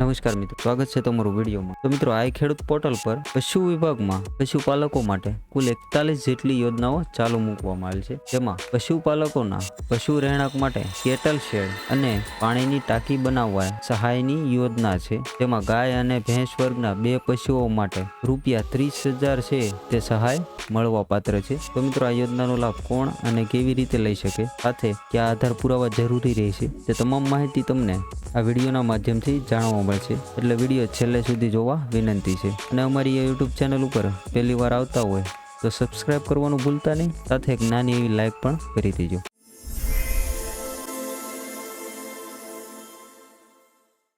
નમસ્કાર મિત્રો, સ્વાગત છે તમારું વિડીયોમાં. તો મિત્રો, આ ખેડૂત પોર્ટલ પર પશુ વિભાગમાં પશુપાલકો માટે કુલ એકતાલીસ જેટલી યોજનાઓ ચાલુ મૂકવામાં આવેલ છે, જેમાં પશુપાલકોના પશુ રહેણાંક માટે કેટલ શેડ અને પાણીની ટાંકી બનાવવા સહાયની યોજના છે, જેમાં ગાય અને ભેંસ વર્ગના બે પશુઓ માટે રૂપિયા ત્રીસ હજાર છે, તે સહાય મળવા પાત્ર છે. તો મિત્રો, આ યોજનાનો લાભ કોણ અને કેવી રીતે લઈ શકે? સાથે કયા આધાર પુરાવા જરૂરી રહેશે. તે તમામ માહિતી તમને આ વિડીયોના માધ્યમથી જાણવા મળશે. એટલે વીડિયો છેલ્લે સુધી જોવા વિનંતી છે. અને અમારી આ યુટ્યુબ ચેનલ ઉપર પહેલી વાર આવતા હોય, તો સબસ્ક્રાઇબ કરવાનું ભૂલતા નહીં. સાથે એક નાની એવી લાઈક પણ કરી દેજો.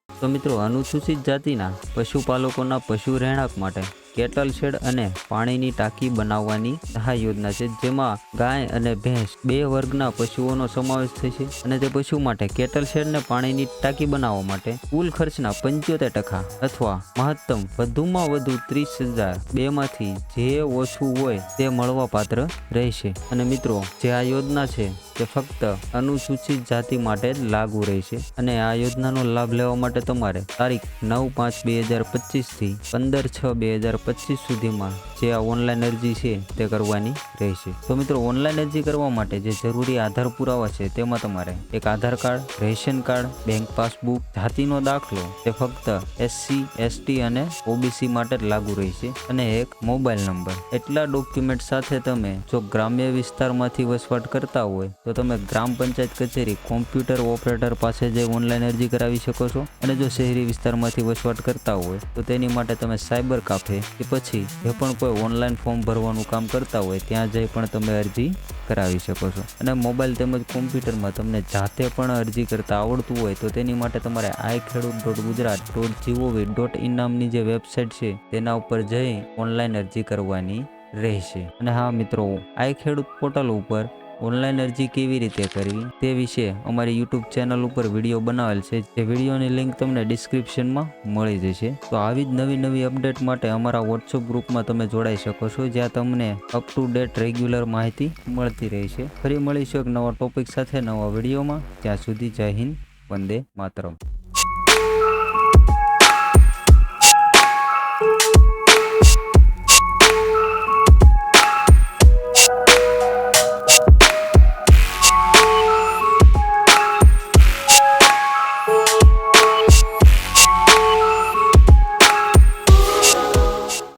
તો મિત્રો, અનુસૂચિત જાતિના પશુપાલકોના પશુ રહેણાંક માટે કેટલ શેડ અને પાણીની ટાંકી બનાવવાની સહાય યોજના છે, જેમાં ગાય અને ભેંસ બે વર્ગના પશુઓનો સમાવેશ થશે અને તે પશુ માટે કેટલ શેડ ને પાણીની ટાંકી બનાવવા માટે કુલ ખર્ચના પંચોતેર ટકા અથવા મહત્તમ વધુમાં વધુ ત્રીસ હજાર બેમાંથી જે ઓછું હોય તે મળવા પાત્ર રહેશે. અને મિત્રો, જે આ યોજના છે તે ફક્ત અનુસૂચિત જાતિ માટે જ લાગુ રહેશે અને આ યોજનાનો લાભ લેવા માટે તમારે તારીખ નવ પાંચ બે હજાર પચીસથી પંદર છ બે હજાર પચીસ સુધીમાં જે આ ઓનલાઈન અરજી છે તે કરવાની રહેશે. તો મિત્રો, ઓનલાઈન અરજી કરવા માટે જે જરૂરી આધાર પુરાવા છે તેમાં તમારે એક Aadhaar card, ration card, bank passbook, જાતિનો દાખલો, તે ફક્ત એસસી એસટી અને ઓબીસી માટે જ લાગુ રહેશે અને એક મોબાઈલ નંબર. એટલા ડોક્યુમેન્ટ સાથે તમે જો ગ્રામ્ય વિસ્તારમાંથી વસવાટ કરતા હોય, તો તમે ગ્રામ પંચાયત કચેરી કોમ્પ્યુટર ઓપરેટર પાસે જઈ ઓનલાઈન અરજી કરાવી શકો છો અને જો શહેરી વિસ્તારમાંથી વસવાટ કરતા હોય, તો તેની માટે તમે સાયબર કાફે કે પછી જે પણ કોઈ ઓનલાઈન ફોર્મ ભરવાનું કામ કરતા હોય, ત્યાં જઈ પણ તમે અરજી કરાવી શકો છો. અને મોબાઈલ તેમજ કોમ્પ્યુટરમાં તમને જાતે પણ અરજી કરતા આવડતું હોય, તો તેની માટે તમારે i Khedut dot Gujarat dot gov dot in નામની જે વેબસાઇટ છે, તેના ઉપર જઈ ઓનલાઈન અરજી કરવાની રહેશે. અને હા મિત્રો, આઈ ખેડૂત પોર્ટલ ઉપર ઓનલાઈન અરજી કેવી રીતે કરવી તે વિશે અમારી યુટ્યુબ ચેનલ ઉપર વીડિયો બનાવેલ છે. જે વિડીયોની લિંક તમને ડિસ્ક્રિપ્શનમાં મળી જશે. તો આવી જ નવી નવી અપડેટ માટે અમારા વોટ્સઅપ ગ્રુપમાં તમે જોડાઈ શકો છો, જ્યાં તમને અપ ટુ ડેટ રેગ્યુલર માહિતી મળતી રહેશે ફરી મળીશું એક નવા ટોપિક સાથે નવા વિડીયોમાં. ત્યાં સુધી જય હિન્દ, વંદે માતરમ.